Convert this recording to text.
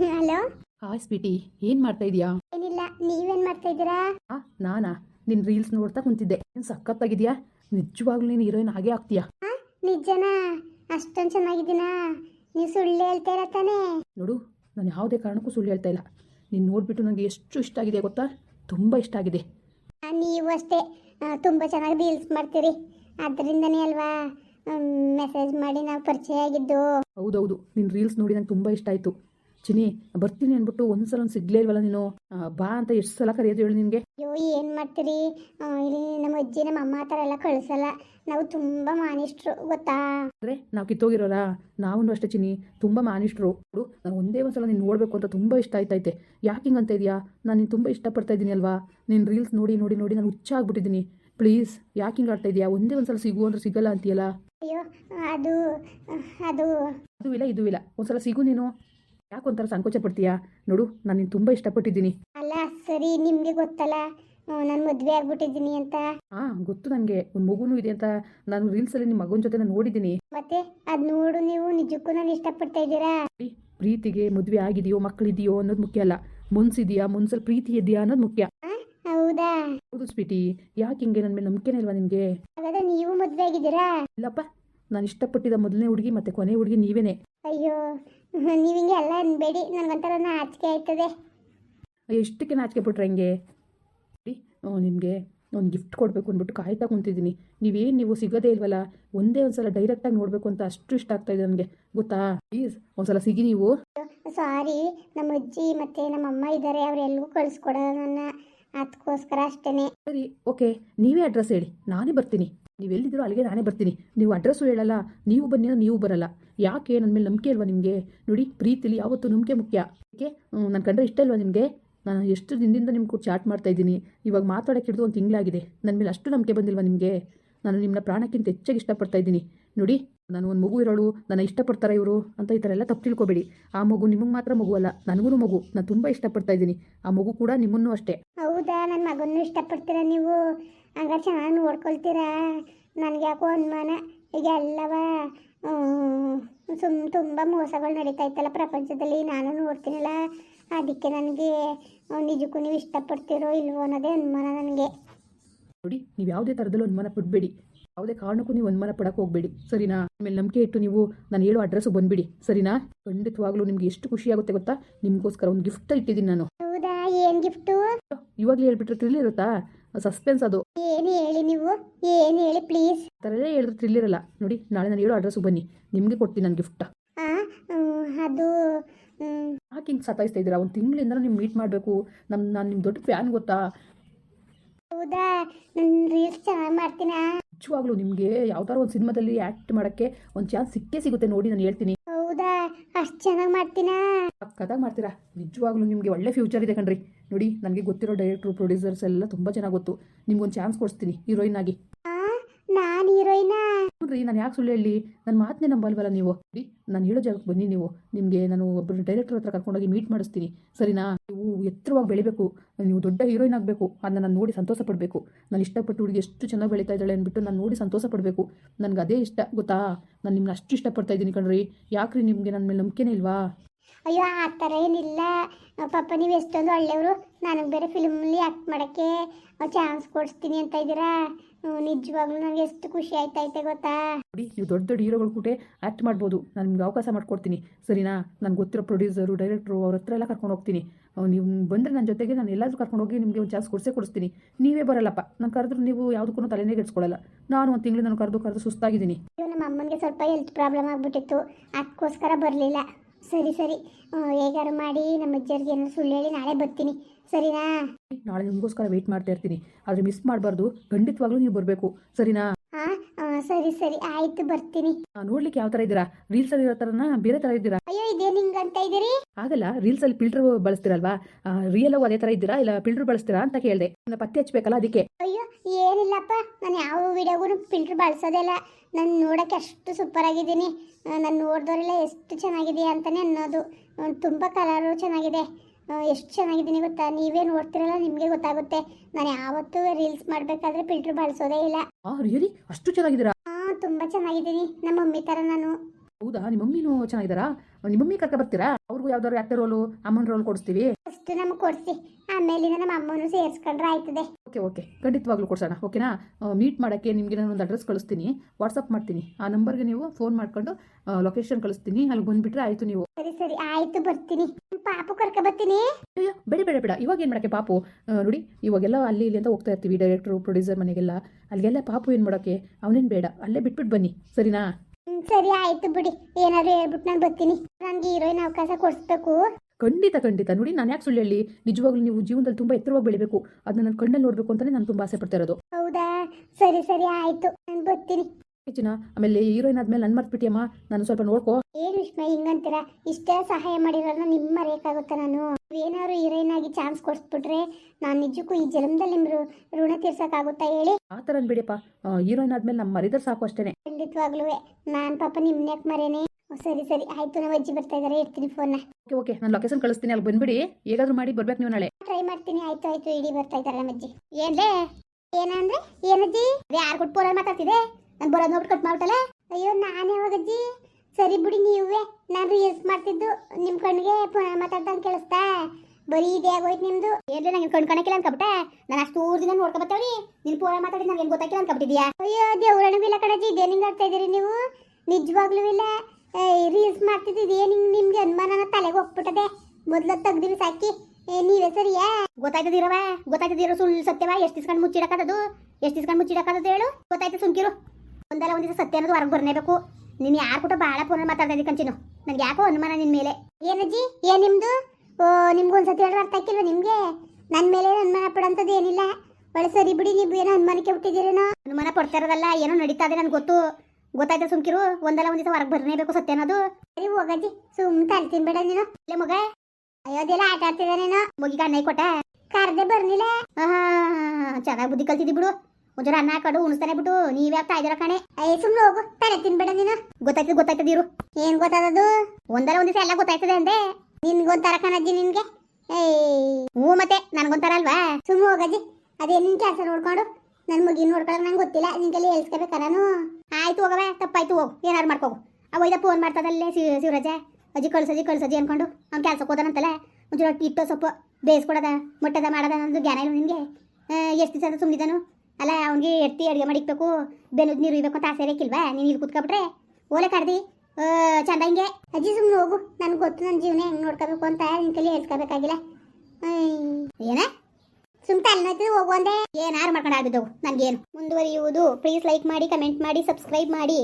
Hello? Hi Sweety ಏನು ಮಾಡ್ತಾ ಇದೀಯಾ? ಏನಿಲ್ಲ ನೀವೇನ್ ಮಾಡ್ತಾ ಇದ್ದೀರಾ? ಆ ನಾನಾ? ನಿನ್ ರೀಲ್ಸ್ ನೋಡ್ತಾ ಕುಂತಿದ್ದೆ. ನೀನು ಸಖತ್ತಾಗಿದ್ಯಾ? ನಿಜವಾಗ್ಲೂ ನೀನು ಹೀರೋಯಿನ್ ಹಾಗೆ ಆಗ್ತೀಯಾ? ನಿಜನಾ ಅಷ್ಟೊಂದ್ ಚೆನ್ನಾಗಿದ್ದೀನಾ? ನೀವು ಸುಳ್ಳು ಹೇಳ್ತಾ ಇರ ತಾನೇ? ನೋಡು ನಾನು ಯಾವುದೇ ಕಾರಣಕ್ಕೂ ಸುಳ್ಳು ಹೇಳ್ತಾ ಇಲ್ಲ. ನೀನು ನೋಡ್ಬಿಟ್ಟು ನನಗೆ ಎಷ್ಟು ಇಷ್ಟ ಆಗಿದೆ ಗೊತ್ತಾ? ತುಂಬ ಇಷ್ಟ ಆಗಿದೆ. ಆ, ನೀವು ಅಷ್ಟೇ. ಆ, ತುಂಬ ಚೆನ್ನಾಗಿ ರೀಲ್ಸ್ ಮಾಡ್ತೀರಿ. ಅದರಿಂದನೇ ಅಲ್ವಾ? ಮೆಸೇಜ್ ಮಾಡಿ ನಾವು ಪರಿಚಯ ಆಗಿದ್ದು. ಹೌದೌದು ನಿನ್ನ ರೀಲ್ಸ್ ನೋಡಿ ನಂಗೆ ತುಂಬ ಇಷ್ಟ ಆಯಿತು. ಚಿನಿ ಬರ್ತೀನಿ ಅಂದ್ಬಿಟ್ಟು ಒಂದ್ಸಲ ಒಂದು ಸಿಗ್ಲೇ ಇಲ್ವಲ್ಲ ನೀನು? ಬಾ ಅಂತ ಎಷ್ಟು ಸಲ ಕರೆಯೋದು ಹೇಳು ನಿನಗೆ. ಅಯ್ಯೋ ಏನು ಮಾಡ್ತೀರಿ? ಇಲ್ಲಿ ನಮ್ಮ ಅಜ್ಜಿ ನಮ್ಮ ಅಮ್ಮ ಆ ಥರ ಎಲ್ಲ ಕಳಿಸಲ್ಲ. ನಾವು ತುಂಬ ಮಾನಿಷ್ಟ್ರು ಗೊತ್ತಾ? ಅಂದರೆ ನಾವು ಕಿತ್ತೋಗಿರೋಲ್ಲ. ನಾವು ಅಷ್ಟೇ ಚಿನಿ ತುಂಬ ಮಾನಿಷ್ಟ್ರು. ನೋಡು ನಾನು ಒಂದೇ ಒಂದ್ಸಲ ನೀನು ನೋಡಬೇಕು ಅಂತ ತುಂಬ ಇಷ್ಟ ಆಯ್ತೈತೆ ಯಾಕೆ ಅಂತ ಇದೆಯಾ? ನಾನು ನೀನು ತುಂಬ ಇಷ್ಟಪಡ್ತಾ ಇದ್ದೀನಿ ಅಲ್ವಾ? ನಿನ್ನ ರೀಲ್ಸ್ ನೋಡಿ ನೋಡಿ ನೋಡಿ ನಾನು ಹುಚ್ಚ ಆಗ್ಬಿಟ್ಟಿದ್ದೀನಿ. ಪ್ಲೀಸ್ ಯಾಕೆ ಹಿಂಗೆ ಆಡ್ತಾ ಇದೆಯಾ? ಒಂದೇ ಒಂದ್ಸಲ ಸಿಗು ಅಂದ್ರೆ ಸಿಗಲ್ಲ ಅಂತೀಯಲ್ಲ? ಅಯ್ಯೋ ಅದು ಅದು. ಅದು ಇಲ್ಲ ಇದು ಇಲ್ಲ. ಒಂದ್ಸಲ ಸಿಗು ನೀನು. ಯಾಕೆ ಒಂಥರ ಸಂಕೋಚ ಪಡ್ತೀಯಾ? ನೋಡು ನಾನು ನೀನು ತುಂಬ ಇಷ್ಟಪಟ್ಟಿದ್ದೀನಿ. ಅಲ್ಲ ಸರಿ ನಿಮಗೆ ಗೊತ್ತಲ್ಲ ನಾನು ಮದುವೆ ಆಗ್ಬಿಟ್ಟಿದ್ದೀನಿ ಅಂತ. ಹಾ ಗೊತ್ತು ನನಗೆ ಒಂದು ಮಗುನೂ ಇದೆ ಅಂತ ನಾನು ರೀಲ್ಸಲ್ಲಿ ನಿಮ್ಮ ಮಗನ ಜೊತೆ ನಾನು ನೋಡಿದ್ದೀನಿ. ಮತ್ತೆ ಅದ್ ನೋಡು ನೀವು ನಿಜಕ್ಕೂ ನಾನು ಇಷ್ಟಪಡ್ತಾ ಇದ್ದೀರಾ? ನೋಡಿ, ಪ್ರೀತಿಗೆ ಮದುವೆ ಆಗಿದೆಯೋ ಮಕ್ಕಳಿದೆಯೋ ಅನ್ನೋದು ಮುಖ್ಯ ಅಲ್ಲ. ಮುನ್ಸಿದೆಯಾ ಮುನ್ಸಲ್ ಪ್ರೀತಿ ಇದೆಯಾ ಅನ್ನೋದು ಮುಖ್ಯ. ಹೌದಾ? ಹೌದು ಸ್ವೀಟಿ ಯಾಕೆ ಹಿಂಗೆ ನನ್ನ ಮೇಲೆ ನಂಬಿಕೆನೇ ಇಲ್ವಾ ನಿಮಗೆ ಹಾಗಾದ್ರೆ ನೀವು ಮದುವೆ ಆಗಿದ್ದೀರಾ? ಇಲ್ಲಪ್ಪ ನಾನು ಇಷ್ಟಪಟ್ಟಿದ್ದ ಮೊದಲನೇ ಹುಡುಗಿ ಮತ್ತೆ ಕೊನೆ ಹುಡುಗಿ ನೀವೇನೆ. ಅಯ್ಯೋ ನೀವು ಹಿಂಗೆ ಎಲ್ಲ ಅನ್ಬೇಡಿ. ನನಗೊಂಥರ ನಾಚಿಕೆ ಆಯ್ತದೆ. ಎಷ್ಟಕ್ಕೆ ನಾಚಿಕೆ ಬಿಟ್ರೆ ಹಂಗೆ? ನಿಮಗೆ ಒಂದು ಗಿಫ್ಟ್ ಕೊಡಬೇಕು ಅಂದ್ಬಿಟ್ಟು ಕಾಯ್ತಾ ಕುಂತಿದ್ದೀನಿ. ನೀವೇನು ನೀವು ಸಿಗೋದೇ ಇಲ್ವಲ್ಲ ಒಂದೇ ಒಂದು ಸಲ ಡೈರೆಕ್ಟಾಗಿ ನೋಡಬೇಕು ಅಂತ ಅಷ್ಟು ಇಷ್ಟ ಆಗ್ತಾ ಇದೆ ನನಗೆ. ಗೊತ್ತಾ? ಪ್ಲೀಸ್ ಒಂದ್ಸಲ ಸಿಗಿ ನೀವು. ಸಾರಿ ನಮ್ಮ ಅಜ್ಜಿ ಮತ್ತೆ ನಮ್ಮ ಅಮ್ಮ ಇದ್ದಾರೆ ಅವ್ರೆಲ್ಗೂ ಕಳಿಸ್ಕೊಡಲ್ಲ ನನ್ನ ಅದಕ್ಕೋಸ್ಕರ ಅಷ್ಟೇನೆ. ಸರಿ ಓಕೆ. ನೀವೇ ಅಡ್ರೆಸ್ ಹೇಳಿ. ನಾನೇ ಬರ್ತೀನಿ. ನೀವು ಎಲ್ಲಿದ್ದೀರೋ ಅಲ್ಲಿಗೆ ನಾನೇ ಬರ್ತೀನಿ. ನೀವು ಅಡ್ರೆಸ್ಸು ಹೇಳಲ್ಲ ನೀವು ಬನ್ನಿ ನೀವು ಬರಲ್ಲ. ಯಾಕೆ ನನ್ನ ಮೇಲೆ ನಂಬಿಕೆ ಇಲ್ವಾ ನಿಮಗೆ? ನೋಡಿ, ಪ್ರೀತಿಲಿ ಯಾವತ್ತೂ ನಂಬಿಕೆ ಮುಖ್ಯ. ಓಕೆ ನನ್ನ ಕಂಡ್ರೆ ಇಷ್ಟ ಇಲ್ವಾ ನಿಮಗೆ? ನಾನು ಎಷ್ಟು ದಿನದಿಂದ ನಿಮ್ಮ ಕೂಡ ಚಾಟ್ ಮಾಡ್ತಾ ಇದ್ದೀನಿ. ಇವಾಗ ಮಾತಾಡೋಕೆ ಹಿಡಿದು ಒಂದು ತಿಂಗಳಾಗಿದೆ. ನನ್ನ ಮೇಲೆ ಅಷ್ಟು ನಂಬಿಕೆ ಬಂದಿಲ್ವಾ ನಿಮಗೆ? ನಾನು ನಿಮ್ಮನ್ನ ಪ್ರಾಣಕ್ಕಿಂತ ಹೆಚ್ಚಾಗಿ ಇಷ್ಟಪಡ್ತಾ ಇದ್ದೀನಿ. ನೋಡಿ, ನಾನು ಒಂದು ಮಗು ಇರೋಳು, ನನ್ನ ಇಷ್ಟಪಡ್ತಾರೆ ಇವರು ಅಂತ ಈ ಥರ ಎಲ್ಲ ತಪ್ಪು ತಿಳ್ಕೊಬೇಡಿ. ಆ ಮಗು ನಿಮಗೆ ಮಾತ್ರ ಮಗು ಅಲ್ಲ ನನಗೂ ಮಗು. ನಾನು ತುಂಬ ಇಷ್ಟಪಡ್ತಾ ಇದ್ದೀನಿ. ಆ ಮಗು ಕೂಡ ನಿಮ್ಮನ್ನು ಅಷ್ಟೇ. ಹೌದಾ? ನನ್ನ ಮಗನ್ನು ಇಷ್ಟಪಡ್ತೀರಾ ನೀವು? ಹಂಗಾರೆ ಚೆನ್ನಾಗಿ ನೋಡ್ಕೊಳ್ತೀರಾ? ನನಗೆ ಯಾಕೋ ಅನುಮಾನ. ಈಗ ಎಲ್ಲವ ಸುಮ್ ತುಂಬ ಮೋಸಗಳು ನಡೀತಾ ಇತ್ತಲ್ಲ ಪ್ರಪಂಚದಲ್ಲಿ. ನಾನು ನೋಡ್ತೀನಲ್ಲ ಅದಕ್ಕೆ ನನಗೆ ನಿಜಕ್ಕೂ ನೀವು ಇಷ್ಟಪಡ್ತೀರೋ ಇಲ್ವೋ ಅನ್ನೋದೇ ಅನುಮಾನ ನನಗೆ. ನೋಡಿ ನೀವು ಯಾವುದೇ ಥರದಲ್ಲೂ ಅನುಮಾನ ಪಡಬೇಡಿ. ಯಾವುದೇ ಕಾರಣಕ್ಕೂ ನೀವು ಅನುಮಾನ ಪಡಕ್ಕೆ ಹೋಗಬೇಡಿ. ಸರಿನಾ? ಆಮೇಲೆ ನಂಬಿಕೆ ಇಟ್ಟು ನೀವು ನಾನು ಹೇಳೋ ಅಡ್ರೆಸ್ಸು ಬಂದುಬಿಡಿ. ಸರಿನಾ? ಖಂಡಿತವಾಗ್ಲೂ ನಿಮ್ಗೆ ಎಷ್ಟು ಖುಷಿ ಆಗುತ್ತೆ ಗೊತ್ತಾ? ನಿಮಗೋಸ್ಕರ ಒಂದು ಗಿಫ್ಟ್ ಇಟ್ಟಿದ್ದೀನಿ ನಾನು. ಹೌದಾ? ಏನು ಗಿಫ್ಟು ಇವಾಗಲೇ ಹೇಳ್ಬಿಟ್ರೆ ಥ್ರಿಲ್ ಇರುತ್ತಾ? ಸಸ್ಪೆನ್ಸ್ ಅದು. ಏನು ಹೇಳಿ ನೀವು? ಏನು ಹೇಳಿ ಪ್ಲೀಸ್ ಆ ಥರನೇ ಹೇಳಿದ್ರೆ ತಿಳಿರಲ್ಲ. ನೋಡಿ ನಾಳೆ ನಾನು ಹೇಳೋ ಅಡ್ರೆಸ್ ಬನ್ನಿ. ನಿಮಗೆ ಕೊಡ್ತೀನಿ ನಾನು ಗಿಫ್ಟ್ ಅದು ಯಾಕೆ ಹಿಂಗೆ ಸತಾಯಿಸ್ತಾ ಇದ್ದೀರಾ? ಒಂದು ತಿಂಗಳಿಂದ ನೀವು ಮೀಟ್ ಮಾಡಬೇಕು. ನಮ್ಮ ನಾನು ನಿಮ್ಮ ದೊಡ್ಡ ಫ್ಯಾನ್ ಗೊತ್ತಾ? ಹೌದಾ? ನನ್ನ ರೀಲ್ಸ್ ಚೆನ್ನಾಗಿ ಮಾಡ್ತೀನಾ ನಿಜವಾಗ್ಲೂ ನಿಮಗೆ ಯಾವ್ದಾರು ಒಂದು ಸಿನಿಮಾದಲ್ಲಿ ಆ್ಯಕ್ಟ್ ಮಾಡೋಕ್ಕೆ ಒಂದು ಚಾನ್ಸ್ ಸಿಕ್ಕೇ ಸಿಗುತ್ತೆ ನೋಡಿ ನಾನು ಹೇಳ್ತೀನಿ. ಹೌದಾ? ಅಷ್ಟು ಚೆನ್ನಾಗಿ ಮಾಡ್ತೀನಾ? ಪಕ್ಕದಾಗ ಮಾಡ್ತೀರಾ? ನಿಜವಾಗ್ಲೂ ನಿಮಗೆ ಒಳ್ಳೆ ಫ್ಯೂಚರ್ ಇದೆ ಕಣ್ರಿ. ನೋಡಿ ನನಗೆ ಗೊತ್ತಿರೋ ಡೈರೆಕ್ಟ್ರು ಪ್ರೊಡ್ಯೂಸರ್ಸ್ ಎಲ್ಲ ತುಂಬ ಚೆನ್ನಾಗಿ ಗೊತ್ತು. ನಿಮ್ಗೊಂದು ಚಾನ್ಸ್ ಕೊಡಿಸ್ತೀನಿ ಹೀರೋಯಿನ್ ಆಗಿ. ಆ? ನಾನು ಹೀರೋಯಿನಾ ನೋಡ್ರಿ, ನಾನು ಯಾಕೆ ಸುಳ್ಳು ಹೇಳಿ? ನನ್ನ ಮಾತನ್ನೇ ನಂಬಲ್ವಲ್ಲ ನೀವು? ರೀ ನಾನು ಹೇಳೋ ಜಾಗಕ್ಕೆ ಬನ್ನಿ ನೀವು. ನಿಮಗೆ ನಾನು ಒಬ್ಬರು ಡೈರೆಕ್ಟರ್ ಹತ್ರ ಕರ್ಕೊಂಡೋಗಿ ಮೀಟ್ ಮಾಡಿಸ್ತೀನಿ. ಸರಿನಾ? ನೀವು ಎತ್ತರವಾಗಿ ಬೆಳಿಬೇಕು. ನೀವು ದೊಡ್ಡ ಹೀರೋಯಿನ್ ಆಗಬೇಕು. ಅದನ್ನ ನಾನು ನೋಡಿ ಸಂತೋಷ ಪಡಬೇಕು ನಾನು ಇಷ್ಟಪಟ್ಟು ಹುಡುಗಿ ಎಷ್ಟು ಚೆನ್ನಾಗಿ ಬೆಳೀತಾ ಇದ್ದಾಳೆ ಅಂದ್ಬಿಟ್ಟು ನಾನು ನೋಡಿ ಸಂತೋಷ ಪಡಬೇಕು ನನಗೆ ಅದೇ ಇಷ್ಟ, ಗೊತ್ತಾ? ನಾನು ನಿಮ್ಮನ್ನ ಅಷ್ಟು ಇಷ್ಟಪಡ್ತಾ ಇದ್ದೀನಿ ಕಣ್ರಿ. ಯಾಕ್ರಿ ನಿಮಗೆ ನನ್ನ ಮೇಲೆ ನಂಬಿಕೆನೇ ಇಲ್ವಾ? ಅಯ್ಯೋ ಆ ಥರ ಏನಿಲ್ಲ. ಪಾಪ ನೀವು ಎಷ್ಟೊಂದು ಒಳ್ಳೆಯವರು. ನನಗೆ ಬೇರೆ ಫಿಲ್ಮಲ್ಲಿ ಆ್ಯಕ್ಟ್ ಮಾಡೋಕ್ಕೆ ಚಾನ್ಸ್ ಕೊಡಿಸ್ತೀನಿ ಅಂತ ಇದ್ದೀರಾ? ನಿಜವಾಗ್ಲೂ ನನಗೆ ಎಷ್ಟು ಖುಷಿ ಆಯ್ತೈತೆ ಗೊತ್ತಾ? ನೋಡಿ ನೀವು ದೊಡ್ಡ ದೊಡ್ಡ ಹೀರೋಗಳು ಕೂಡ ಆ್ಯಕ್ಟ್ ಮಾಡ್ಬೋದು. ನಾನು ನಿಮ್ಗೆ ಅವಕಾಶ ಮಾಡ್ಕೊಡ್ತೀನಿ. ಸರಿನಾ? ನನಗೆ ಗೊತ್ತಿರೋ ಪ್ರೊಡ್ಯೂಸರು ಡೈರೆಕ್ಟ್ರು ಅವ್ರ ಹತ್ರ ಎಲ್ಲ ಕರ್ಕೊಂಡು ಹೋಗ್ತೀನಿ. ನೀವು ಬಂದರೆ ನನ್ನ ಜೊತೆಗೆ ನಾನು ಎಲ್ಲಾದರೂ ಕರ್ಕೊಂಡು ಹೋಗಿ ನಿಮಗೆ ಒಂದು ಚಾನ್ಸ್ ಕೊಡಿಸೇ ಕೊಡಿಸ್ತೀನಿ. ನೀವೇ ಬರಲ್ಲಪ್ಪ. ನಾನು ಕರೆದ್ರು ನೀವು ಯಾವುದಕ್ಕೂ ತಲೆನೇ ಕೆಡ್ಸ್ಕೊಳ್ಳಲ್ಲ ನಾನು ಒಂದು ತಿಂಗಳು ನಾನು ಕರೆದು ಕರೆದು ಸುಸ್ತಾಗಿದ್ದೀನಿ. ನಮ್ಮ ಅಮ್ಮನಿಗೆ ಸ್ವಲ್ಪ ಹೆಲ್ತ್ ಪ್ರಾಬ್ಲಮ್ ಆಗಿಬಿಟ್ಟಿತ್ತು. ಅದಕ್ಕೋಸ್ಕರ ಬರಲಿಲ್ಲ. ಸರಿ ಸರಿ. ಹೇಗಾರು ಮಾಡಿ ನಮ್ಮ ಅಜ್ಜರಿಗೆ ಏನಾದ್ರು ಸುಳ್ಳು ಹೇಳಿ ನಾಳೆ ಬರ್ತೀನಿ. ಸರಿನಾ? ನಾಳೆ ನಿಮಗೋಸ್ಕರ ವೇಟ್ ಮಾಡ್ತಾ ಇರ್ತೀನಿ. ಆದ್ರೆ ಮಿಸ್ ಮಾಡಬಾರ್ದು. ಖಂಡಿತವಾಗ್ಲೂ ನೀವು ಬರಬೇಕು. ಸರಿನಾ? ಸರಿ ಸರಿ. ಆಯ್ತು ಬರ್ತೀನಿ. ನೋಡ್ಲಿಕ್ಕೆ ಯಾವ ತರ ಇದ್ದೀರಾ? ರೀಲ್ಸಲ್ಲಿ ಇರೋ ಥರನ ಬೇರೆ ತರ ಇದ್ದೀರಾ? ಅಯ್ಯೋ ಹಿಂಗೆ ಅಂತ ಇದ್ದೀರಿ? ಆಗಲ್ಲ ರೀಲ್ಸ್ ಅಲ್ಲಿ ಫಿಲ್ಟರ್ ಬಳಸ್ತಿರಲ್ವಾ? ರಿಯಲ್ ಅದೇ ತರ ಇದ್ದೀರಾ? ಇಲ್ಲ ಫಿಲ್ಟರ್ ಬಳಸ್ತೀರಾ ಅಂತ ಕೇಳಿದೆ. ಪತ್ತೆ ಹಚ್ಬೇಕಲ್ಲ ಅದಕ್ಕೆ. ಅಯ್ಯೋ ಏನಿಲ್ಲಪ್ಪ. ನಾನು ಯಾವ ವಿಡಿಯೋಗೂ ಫಿಲ್ಟರ್ ಬಳಸೋದಿಲ್ಲ ನಾನು ನೋಡಕ್ಕೆ ಅಷ್ಟು ಸೂಪರ್ ಆಗಿದ್ದೀನಿ. ನಾನು ನೋಡಿದವರೆಲ್ಲ ಎಷ್ಟು ಚೆನ್ನಾಗಿದೆ ಅಂತಾನೆ ಅನ್ನೋದು. ತುಂಬ ಕಲರು ಚೆನ್ನಾಗಿದೆ. ಎಷ್ಟು ಚೆನ್ನಾಗಿದ್ದೀನಿ ಗೊತ್ತಾ? ನೀವೇ ನೋಡ್ತಿರಲ್ಲ ನಿಮಗೆ ಗೊತ್ತಾಗುತ್ತೆ. ನಾನು ಯಾವತ್ತೂ ರೀಲ್ಸ್ ಮಾಡಬೇಕಾದ್ರೆ ಫಿಲ್ಟರ್ ಬಳಸೋದೇ ಇಲ್ಲ. ಆ ರಿಯಲಿ ಅಷ್ಟು ಚೆನ್ನಾಗಿದ್ದೀರಾ? ಹಾಂ ತುಂಬ ಚೆನ್ನಾಗಿದ್ದೀನಿ. ನಮ್ಮ ಮಮ್ಮಿ ಥರ ನಾನು. ಹೌದಾ? ನಿಮ್ಮ ಮಮ್ಮಿನೂ ಚೆನ್ನಾಗಿದ್ದಾರಾ? ನಿಮ್ಮ ಮಮ್ಮಿ ಕರ್ಕ ಬರ್ತೀರಾ? ಅವ್ರಿಗೂ ಯಾವ್ದಾದ್ರು ಆಕ್ಟರ್ ರೋಲು ಅಮ್ಮನ ರೋಲ್ ಕೊಡಿಸ್ತೀವಿ. ಅಷ್ಟು ನಮಗೆ ಕೊಡಿಸಿ. ಆಮೇಲೆ ನಮ್ಮ ಅಮ್ಮನೂ ಸೇರಿಸ್ಕೊಂಡ್ರೆ ಆಯ್ತದೆ. Okay okay. ಖಂಡಿತವಾಗ್ಲೂ ಕೊಡ್ಸೋಣ ಓಕೆನಾ? ಮೀಟ್ ಮಾಡೋಕ್ಕೆ ನಿಮಗೆ ನಾನು ಒಂದು ಅಡ್ರೆಸ್ ಕಳಿಸ್ತೀನಿ. ವಾಟ್ಸಪ್ ಮಾಡ್ತೀನಿ. ಆ ನಂಬರ್ಗೆ ನೀವು ಫೋನ್ ಮಾಡ್ಕೊಂಡು ಲೊಕೇಶನ್ ಕಳಿಸ್ತೀನಿ. ಅಲ್ಲಿ ಬಂದುಬಿಟ್ರೆ ಆಯಿತು ನೀವು. ಸರಿ ಸರಿ. ಆಯ್ತು ಬರ್ತೀನಿ. ಪಾಪು ಕರ್ಕ ಬರ್ತೀನಿ. ಅಯ್ಯೋ ಬೇಡ ಬೇಡ ಬೇಡ. ಇವಾಗ ಏನು ಮಾಡೋಕ್ಕೆ ಪಾಪು? ನೋಡಿ ಇವಾಗೆಲ್ಲ ಅಲ್ಲಿ ಇಲ್ಲಿ ಅಂತ ಹೋಗ್ತಾ ಇರ್ತೀವಿ ಡೈರೆಕ್ಟ್ರು ಪ್ರೊಡ್ಯೂಸರ್ ಮನೆಗೆಲ್ಲ. ಅಲ್ಲಿಗೆಲ್ಲ ಪಾಪು ಏನು ಮಾಡೋಕ್ಕೆ? ಅವನೇನು ಬೇಡ. ಅಲ್ಲೇ ಬಿಟ್ಬಿಟ್ಟು ಬನ್ನಿ. ಸರಿನಾ? ಸರಿ ಆಯ್ತು ಬಿಡಿ. ಏನಾದ್ರು ಹೇಳ್ಬಿಟ್ಟು ನಾನು ಬರ್ತೀನಿ. ನನಗೆ ಹೀರೋಯಿನ್ ಅವಕಾಶ ಕೊಡಿಸ್ಬೇಕು. ಖಂಡಿತ ಖಂಡಿತ. ನೋಡಿ ನಾನು ಯಾಕೆ ಸುಳ್ಳು ಹೇಳಿ? ನಿಜವಾಗ್ಲೂ ನೀವು ಜೀವನದಲ್ಲಿ ತುಂಬಾ ಎತ್ತರವಾಗಿ ಬೆಳಿಬೇಕು. ಅದನ್ನ ನನ್ನ ಕಣ್ಣಲ್ಲಿ ನೋಡಬೇಕು ಅಂತಾನೆ ನಾನು ತುಂಬಾ ಆಸೆ ಪಡ್ತಾ ಇರೋದು. ಹೌದಾ? ಸರಿ ಸರಿ ಆಯ್ತು. ನಾನು ಬರ್ತೀನಿ. ಹೆಚ್ಚಿನ ಆಮೇಲೆ ಹೀರೋಯಿನ್ ಆದ್ಮೇಲೆ ನನ್ನ ಮರ್ತ್ಬಿಟ್ಟಿಯಮ್ಮ ನಾನು ಸ್ವಲ್ಪ ನೋಡ್ಕೋ. ಏನು ವಿಸ್ಮಯ ಹಿಂಗಂತೀರ? ಇಷ್ಟೇ ಸಹಾಯ ಮಾಡಿರೋದ್ರ ನಿಮ್ಮ ಮರೆಯೋಕ್ಕಾಗುತ್ತಾ ನಾನು. ಏನಾದ್ರು ಹೀರೋಯಿನ್ ಆಗಿ ಚಾನ್ಸ್ ಕೊಡಿಸ್ಬಿಟ್ರೆ ನಾನು ನಿಜಕ್ಕೂ ಈ ಜನ್ಮದಲ್ಲಿ ನಿಮ್ಮ ಋಣ ಆಗುತ್ತಾ ಹೇಳಿ? ಆ ಥರ ಅನ್ಬಿಡಿಯಪ್ಪ. ಹೀರೋಯಿನ್ ಆದ್ಮೇಲೆ ನಮ್ ಮರಿದ್ರೆ ಸಾಕು ಅಷ್ಟೇನೆ. ಖಂಡಿತವಾಗ್ಲೂ ನಾನು ಪಾಪ ನಿಮ್ಮನ್ಯಾಕೆ ಮರೇನೆ? ಸರಿ ಸರಿ. ಆಯ್ತು ನಮ್ಮ ಅಜ್ಜಿ ಬರ್ತಾ ಇದ್ದಾರೆ ಇಡ್ತೀನಿ ಫೋನ್ನ ಓಕೆ ಓಕೆ. ನಾನು ಲೊಕೇಶನ್ ಕಳಿಸ್ತೀನಿ. ಅಲ್ಲಿ ಬಂದ್ಬಿಡಿ. ಹೇಗಾದ್ರೂ ಮಾಡಿ ಬರ್ಬೇಕು ನೀವು ನಾಳೆ. ಟ್ರೈ ಮಾಡ್ತೀನಿ. ಆಯ್ತು ಆಯ್ತು. ಇಡೀ ಬರ್ತಾ ಇದಾರೆ ನಮ್ಮ ಅಜ್ಜಿ. ಏನ್ಲೇ? ಏನಂದ್ರೆ ಏನಜ್ಜಿ? ಯಾರು ಕೊಟ್ಟು ಫೋನಲ್ಲಿ ಮಾತಾಡ್ತಿದೆ ನಾನು ಬರೋದು ನೋಡಿ ಕಟ್ ಮಾಡ್ಬಿಟ್ಟಲ್ಲ ಅಯ್ಯೋ ನಾನೇ ಹೋಗಜ್ಜಿ. ಅಜ್ಜಿ ಸರಿ ಬಿಡಿ ನೀವೇ ನಾನು ರೀಲ್ಸ್ ಮಾಡ್ತಿದ್ದು. ನಿಮ್ಮ ಕಣ್ಣಿಗೆ ಪುನಃ ಮಾತಾಡ್ದಂಗೆ ಕೇಳಿಸ್ತಾ. ಬರೀ ಇದೇ ಆಗೋಯ್ತು ನಿಮ್ದು. ಏನ್ರಿ ನಂಗೆ ಕಣ್ ಕಾಣಕ್ಕಿಲ್ಲ ಅನ್ಕೊಬಿಟ್ಟೆ? ನಾನು ಅಷ್ಟು ಊರ್ ದಿನ ನೋಡ್ಕೊಬತ್ತೇಳಿ ನಿನ್ ಫೋನ್ ಮಾತಾಡಿ ನನಗೆ ಗೊತ್ತಾಗಿಲ್ಲ ಅನ್ಕೊಬಿಟ್ಟಿದ್ಯಾ? ಅಯ್ಯೋ ದೇವ್ರ ಇಲ್ಲ ಕಣಜ್ಜಿ. ಇದೇ ಹಿಂಗೆ ಆಡ್ತಾ ಇದೀರಿ ನೀವು? ನಿಜವಾಗ್ಲೂ ಇಲ್ಲ. ರೀಲ್ಸ್ ಮಾಡ್ತಿದ್ದು ಹಿಂಗೆ ನಿಮ್ಗೆ ಅನುಮಾನನ ತಲೆಗೆ ಹೋಗ್ಬಿಟ್ಟದೆ. ಮೊದ್ಲು ತೆಗ್ದಿರಿ ಸಾಕಿ. ಏ, ನೀವೇ ಸರಿಯಾ? ಗೊತ್ತಾಯ್ತದಿರವ ಗೊತ್ತಾಯ್ತದಿರೋ ಸುಳ್ಳು ಸತ್ಯವ. ಎಷ್ಟು ಇಸ್ಕೊಂಡು ಮುಚ್ಚಿಡಕ್ಕದದು ಎಷ್ಟು ಇಸ್ಕೊಂಡು ಮುಚ್ಚಿಡಕ್ಕದದು ಹೇಳು? ಗೊತ್ತಾಯ್ತು ಸುಮ್ಕಿರು. ಒಂದಲ್ಲ ಒಂದಿಸ ಸತ್ಯ ಅನ್ನೋದು ಹೊರಗೆ ಬರ್ನೇಬೇಕು ನೀನು ಯಾರು ಕೂಡ ಭಾಳ ಫೋನಲ್ಲಿ ಮಾತಾಡ್ತಾ ಇದ್ದೀನಿ ಕಂಚಿನು ನನ್ಗೆ ಯಾಕೋ ಅನುಮಾನ ನಿನ್ ಮೇಲೆ ಏನಜ್ಜಿ ಏನ್ ನಿಮ್ದು ಓ ನಿಮ್ಗೆ ಒಂದ್ಸತಿ ಹೇಳಿದ್ರೆ ಅರ್ಥ ಆಕಿಲ್ವ ನಿಮ್ಗೆ ನನ್ನ ಮೇಲೆ ಅನುಮಾನ ಪಡೋಂಥದ್ದು ಏನಿಲ್ಲ ಒಳ್ಳೆ ಸರಿ ಬಿಡಿ ನೀವು ಏನೋ ಅನುಮಾನಕ್ಕೆ ಹುಟ್ಟಿದ್ದೀರೇನೋ ಅನುಮಾನ ಪಡ್ತಾ ಇರೋದಲ್ಲ ಏನೋ ನಡೀತಾ ಇದೆ ನನ್ಗೆ ಗೊತ್ತು ಗೊತ್ತಾಯ್ತು ಸುಮ್ಕಿರು ಒಂದಲ್ಲ ಒಂದಿಸ ಹೊರಗೆ ಬರ್ನೇಬೇಕು ಸತ್ಯ ಅನ್ನೋದು ಸರಿ ಹೋಗಜ್ಜಿ ಸುಮ್ ತಲೆ ಬೇಡ ನೀನು ಇಲ್ಲೇ ಮಗ ಅಯ್ಯೋ ಅದೆಲ್ಲ ಆಟ ಆಡ್ತಿದ್ದಾನೇನೋ ಮುಗಿಗೆ ಅನ್ನ ಕೊಟ್ಟ ಕರ್ದೆ ಬರ್ನಿಲ್ಲ ಚೆನ್ನಾಗಿ ಬುದ್ಧಿ ಕಲ್ತಿದ್ದಿ ಬಿಡು ಒಂಚೂರು ಅನ್ನ ಹಾಕೊಂಡು ಉಣಿಸ್ತಾನೆ ಬಿಟ್ಟು ನೀವ್ ಯಾಕೆ ತಾಯ್ದಿರ ಕಣೆ. ಐ ಸುಮ್ನೆ ಹೋಗು. ತಾನೆ ತಿನ್ಬೇಡ ನೀನು. ಗೊತ್ತಾಯ್ತದ ಗೊತ್ತಾಯ್ತದಿರು ಏನ್ ಗೊತ್ತಾದದು ಒಂದರ ಒಂದ್ ದಿವಸ ಎಲ್ಲ ಗೊತ್ತಾಯ್ತದೆ ಅಂದೆ. ನಿನ್ಗೊಂತಾರ ಕಣಜ್ಜಿ ನಿನ್ಗೆ? ಏಯ್. ಹ್ಞೂ ಮತ್ತೆ ನನ್ಗೊಂತರ ಅಲ್ವಾ? ಸುಮ್ಮನೆ ಹೋಗಜ್ಜಿ ಅದೇ ನಿನ್ ಕೆಲಸ ನೋಡ್ಕೊಂಡು. ನನ್ ಮುಗಿ ನೋಡ್ಕೊಳಕ್ ನಂಗೆ ಗೊತ್ತಿಲ್ಲ. ನಿನ್ಗೆಲ್ಲ ಹೇಳ್ಸ್ಕೋಬೇಕಾ ನಾನು? ಆಯ್ತು ಹೋಗವೆ ತಪ್ಪಾಯ್ತು ಹೋಗು. ಏನಾರು ಮಾಡ್ಕೋಗು. ಅವ ಇದ ಫೋನ್ ಮಾಡ್ತದಲ್ಲೇ ಶಿವ ಶಿವರಾಜ. ಅಜ್ಜಿ ಕಳ್ಸಜ್ಜಿ ಕಳ್ಸಜ್ಜಿ ಅನ್ಕೊಂಡು ಅವ್ನು ಕೆಲ್ಸಕ್ಕೆ ಹೋದನಂತಲ್ಲ ಒಂಚೂರು ಇಟ್ಟು ಸೊಪ್ಪು ಬೇಯಿಸ್ಕೊಡದ ಮೊಟ್ಟದ ಮಾಡದ ನಂದು ಜ್ಞಾನ ಇಲ್ಲ ನಿನಗೆ. ಎಷ್ಟು ದಿವಸ ಸುಮ್ಮನಿದ್ದಾನು ಅಲ್ಲ ಅವ್ನಿಗೆ ಎತ್ತಿ ಅಡುಗೆ ಮಾಡಿಕ್ಬೇಕು ಬೆನ್ನದ ನೀರು ಇಬೇಕು ಅಂತ ಆಸೆ ಇರಕ್ಕಿಲ್ವಾ ನೀನು ಇಲ್ಲಿ ಕುತ್ಕೊಬಿಟ್ರೆ? ಓಲೆ ಕರ್ದಿ ಆ, ಚಂದ ಹಿಂಗೆ? ಅಜ್ಜಿ ಸುಮ್ಮನೆ ಹೋಗು. ನನ್ಗೆ ಗೊತ್ತು ನನ್ನ ಜೀವನ ಹೆಂಗೆ ನೋಡ್ಕೋಬೇಕು ಅಂತ. ನಿನ್ ಕೈಲಿ ಹೇಳ್ಸ್ಕೋಬೇಕಾಗಿಲ್ಲ. ಏನ? ಸುಮ್ ಅಲ್ಲಿ ಹೋಗು ಅಂದೆ? ಏನಾರು ಮಾಡ್ಕೊಂಡು ಆಗಿದ್ದವು ನನಗೇನು. ಮುಂದುವರಿಯುವುದು. ಪ್ಲೀಸ್ ಲೈಕ್ ಮಾಡಿ ಕಮೆಂಟ್ ಮಾಡಿ ಸಬ್ಸ್ಕ್ರೈಬ್ ಮಾಡಿ.